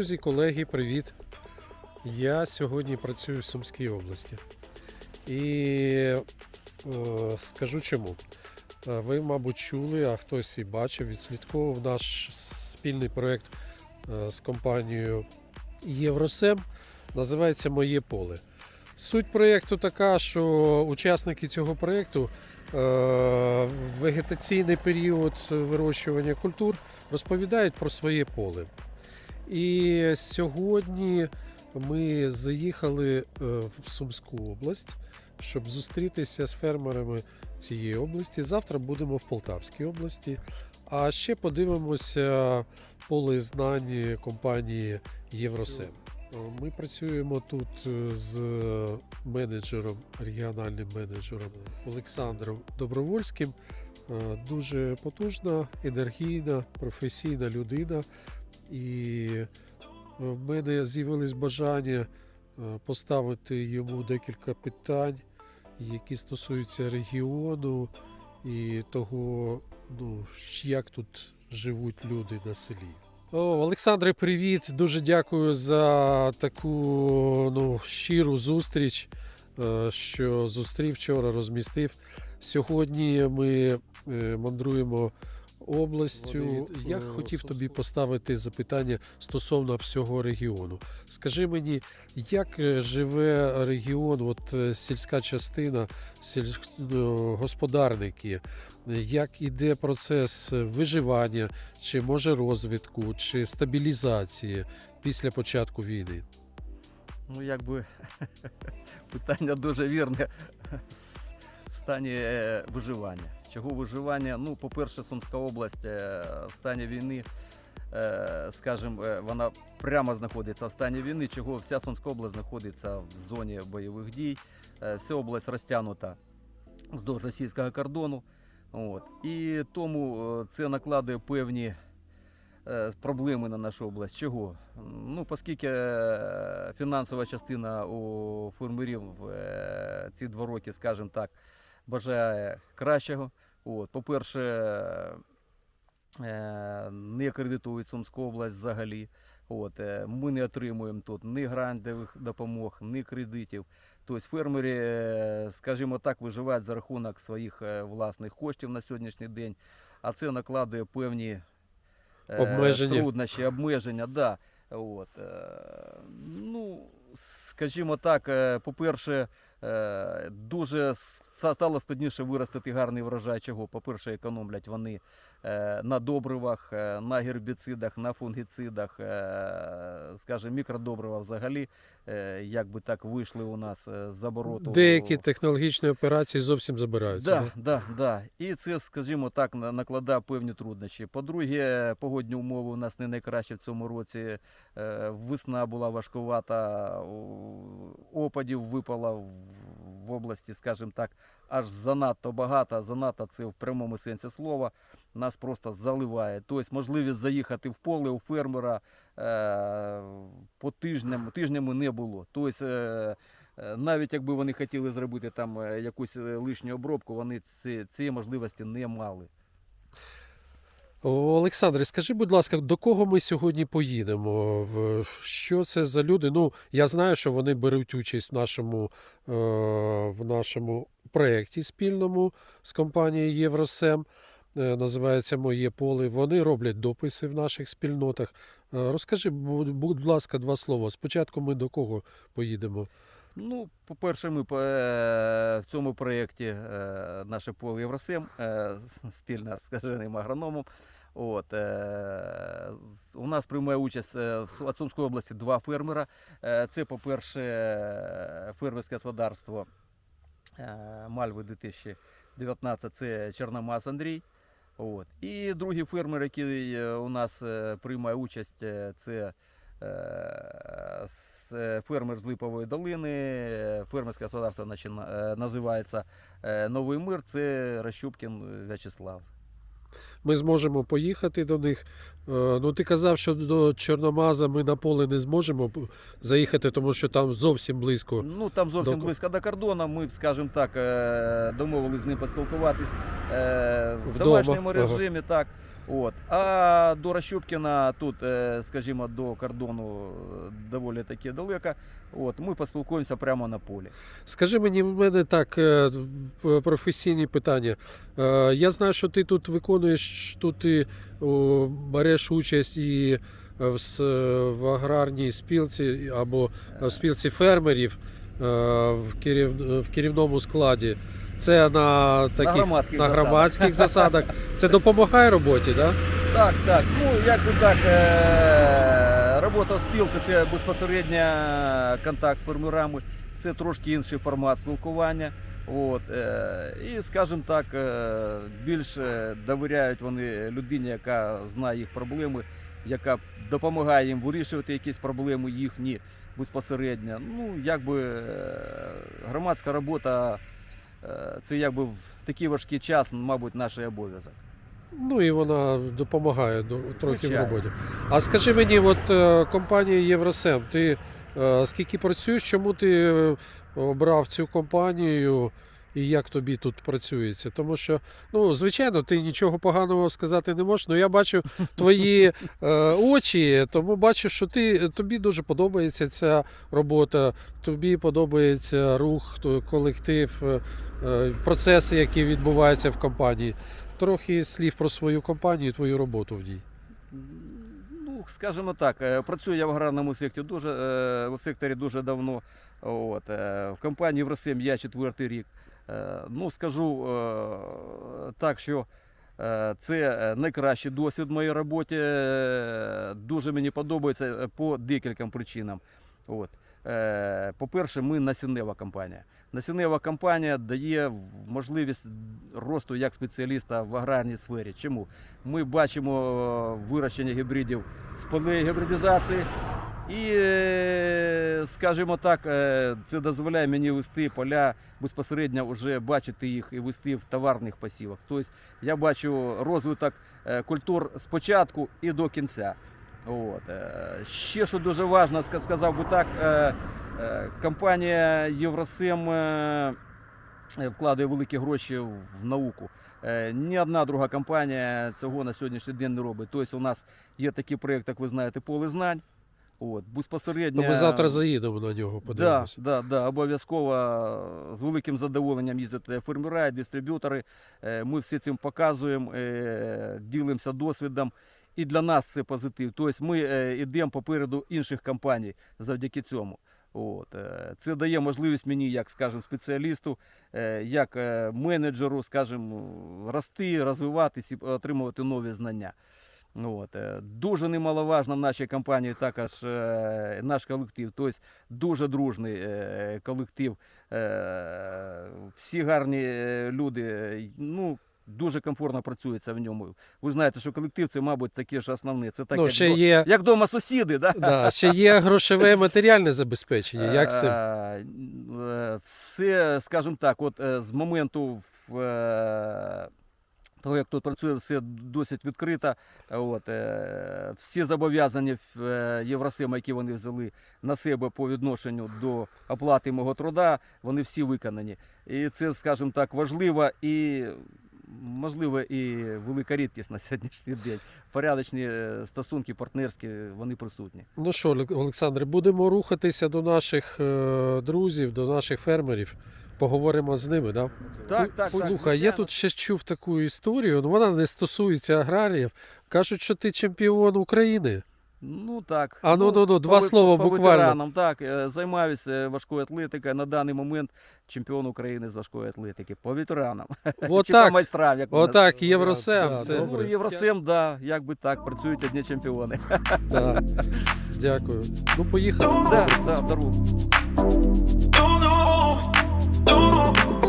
Друзі, колеги, привіт! Я сьогодні працюю в Сумській області. І е, скажу чому. Е, Ви, мабуть, чули, а хтось і бачив, відслідковував наш спільний проєкт е, з компанією Євросем. Називається Моє поле. Суть проєкту така, що учасники цього проєкту вегетаційний період вирощування культур розповідають про своє поле. І сьогодні ми заїхали е, в Сумську область, щоб зустрітися з фермерами цієї області. Завтра будемо в Полтавській області. А ще подивимося поле знань компанії Євросем. Ми працюємо тут е, з менеджером, регіональним менеджером Олександром Добровольським. Е, Дуже потужна, енергійна, професійна людина. І е, в мене з'явилось бажання е, поставити йому декілька питань, які стосуються регіону і того, ну, як тут живуть люди на селі. О, Олександре, привіт! Дуже дякую за таку ну, щиру зустріч, е, що зустрів вчора, розмістив. Сьогодні ми мандруємо областю. Я е, хотів тобі поставити запитання стосовно всього регіону. Скажи мені, як е, живе регіон, от е, сільська частина, сільськогосподарники, як іде процес виживання, чи може розвитку, чи стабілізації після початку війни? Ну, якби питання дуже вірне стані е, виживання. Чого виживання? Ну, по-перше, Сумська область е, в стані війни, е, скажімо, вона прямо знаходиться в стані війни, чого вся Сумська область знаходиться в зоні бойових дій. Вся область розтягнута вздовж російського кордону. От. І тому це накладує певні проблеми на нашу область. Чого? Ну, оскільки фінансова частина у фермерів ці два роки, скажімо так, бажає кращого. От, по-перше, е, не кредитують Сумську область взагалі. От, е, ми не отримуємо тут ні грантових допомог, ні кредитів. Тобто фермери, е, скажімо так, виживають за рахунок своїх власних коштів на сьогоднішній день, а це накладує певні Обмеження. труднощі, обмеження. Да. От, ну, скажімо так, по-перше, дуже стало складніше виростити гарний врожай. Чого? По-перше, економлять вони е, на добривах, е, на гербіцидах, на фунгіцидах, е, скажімо, мікродобрива взагалі, як би так вийшли у нас з обороту. Деякі технологічні операції зовсім забираються. Да, да, да. І це, скажімо так, на- накладає певні труднощі. По-друге, погодні умови у нас не найкращі в цьому році. Весна була важкувата, опадів випало в- в області, скажімо так, аж занадто багато. Занадто це в прямому сенсі слова. Нас просто заливає. Тобто можливість заїхати в поле у фермера е, по тижням, тижнями не було. Тобто, е, Е, Навіть якби вони хотіли зробити там е, якусь е, лишню обробку, вони ці, цієї можливості не мали. Олександре, скажи, будь ласка, до кого ми сьогодні поїдемо? Що це за люди? Ну, я знаю, що вони беруть участь в нашому, е, в нашому проєкті спільному з компанією Євросем. Е, Називається Моє поле. Вони роблять дописи в наших спільнотах. Е, Розкажи, будь ласка, два слова. Спочатку ми до кого поїдемо? Ну, по-перше, ми е, в цьому проєкті е, наше поле Євросем е, спільно з скаженим агрономом. От, у нас приймає участь в Су- Сумської області два фермера. Це, по-перше, фермерське господарство Мальви 2019, це Чорномаз Андрій. От. І другий фермер, який у нас приймає участь, це фермер з Липової долини. Е, Фермерське господарство е, називається е, Новий Мир, це Рощупкін В'ячеслав. Ми зможемо поїхати до них. Е, Ну, ти казав, що до Чорномаза ми на поле не зможемо заїхати, тому що там зовсім близько. Ну там зовсім До- близько до кордону. Ми, скажімо так, е, домовились з ним поспілкуватись е, в Вдома, домашньому ага. режимі. Так. От. А до Рощупкіна тут, е, скажімо, до кордону е, доволі таки далеко. От. Ми поспілкуємося прямо на полі. Скажи мені, в мене так е, професійні питання. Я знаю, що ти тут виконуєш, тут ти береш участь і в, аграрній спілці або в спілці фермерів в керівному складі. Це на таких громадських на громадських засадах. Це допомагає роботі, так? Так, так. Ну, як би так, е- робота в спілці це безпосередньо контакт з фермерами, це трошки інший формат спілкування. От, е- і, скажімо так, е- більше довіряють вони людині, яка знає їх проблеми, яка допомагає їм вирішувати якісь проблеми їхні безпосередньо. Ну, якби громадська робота це якби в такий важкий час, мабуть, наш обов'язок. Ну і вона допомагає трохи трохи в роботі. А скажи мені, от е, компанія Євросем, ти е, скільки працюєш, чому ти е, обрав цю компанію і як тобі тут працюється? Тому що, ну, звичайно, ти нічого поганого сказати не можеш, але я бачу твої е, очі, тому бачу, що ти, тобі дуже подобається ця робота, тобі подобається рух, колектив, е, е, процеси, які відбуваються в компанії. Трохи слів про свою компанію, твою роботу в ній. Ну, скажімо так, е, працюю я в аграрному секторі дуже, е, в секторі дуже давно. От, в компанії Євросем я четвертий рік. Е, Ну, скажу е, так, що е, це найкращий досвід в моїй роботі. Дуже мені подобається по декільком причинам. От. По-перше, ми насіннева компанія. Насіннева компанія дає можливість росту як спеціаліста в аграрній сфері. Чому? Ми бачимо вирощення гібридів з полей гібридизації. І, скажімо так, е, це дозволяє мені вести поля безпосередньо вже бачити їх і вести в товарних посівах. Тобто я бачу розвиток е, культур спочатку і до кінця. От. е, Ще що дуже важливо, сказав би так, компанія Євросем е, вкладає великі гроші в науку. Ні одна друга компанія цього на сьогоднішній день не робить. Тобто у нас є такий проєкт, як ви знаєте, поле знань. От, безпосередньо. Ну, ми завтра заїдемо на нього, Да, подивимося. да, да, обов'язково е, з великим задоволенням їздять фермера, дистриб'ютори. Е, Ми всі цим показуємо, е, ділимося досвідом. І для нас це позитив. Тобто ми йдемо попереду інших компаній завдяки цьому. От. Це дає можливість мені, як скажімо, спеціалісту, як менеджеру, скажімо, рости, розвиватись і отримувати нові знання. От. е, Дуже немаловажно в нашій компанії також е, наш колектив, тобто дуже дружний е, колектив. е, Всі гарні люди. Ну, Дуже комфортно працюється в ньому. Ви знаєте, що колектив це, мабуть, таке ж основне. Це так, ну, як, ще до- є, як дома сусіди, да? да, ще є грошове матеріальне забезпечення. Як цим? Все, скажімо так, от з моменту в, того, як тут працює, все досить відкрито. От, е, всі зобов'язання е, Євросима, які вони взяли на себе по відношенню до оплати мого труда, вони всі виконані. І це, скажімо так, важливо і. Можливо, і велика рідкість на сьогоднішній день. Порядочні е, стосунки партнерські, вони присутні. Ну що, Олександре, будемо рухатися до наших е, друзів, до наших фермерів. Поговоримо з ними, да? Так, так, Слухай, так. я тут ще чув таку історію, ну вона не стосується аграріїв. Кажуть, що ти чемпіон України. Ну так. А, ну, ну, ну, два по слова по буквально. ветеранам, так, е, займаюся важкою атлетикою. На даний момент чемпіон України з важкої атлетики. По ветеранам. Чи по Отак, майстрам, як отак, вони Євросем, це Ну, добре. Євросем, да, як би так, працюють одні чемпіони. да. Дякую. Ну, поїхали. Да, да, дорогу. Ooh.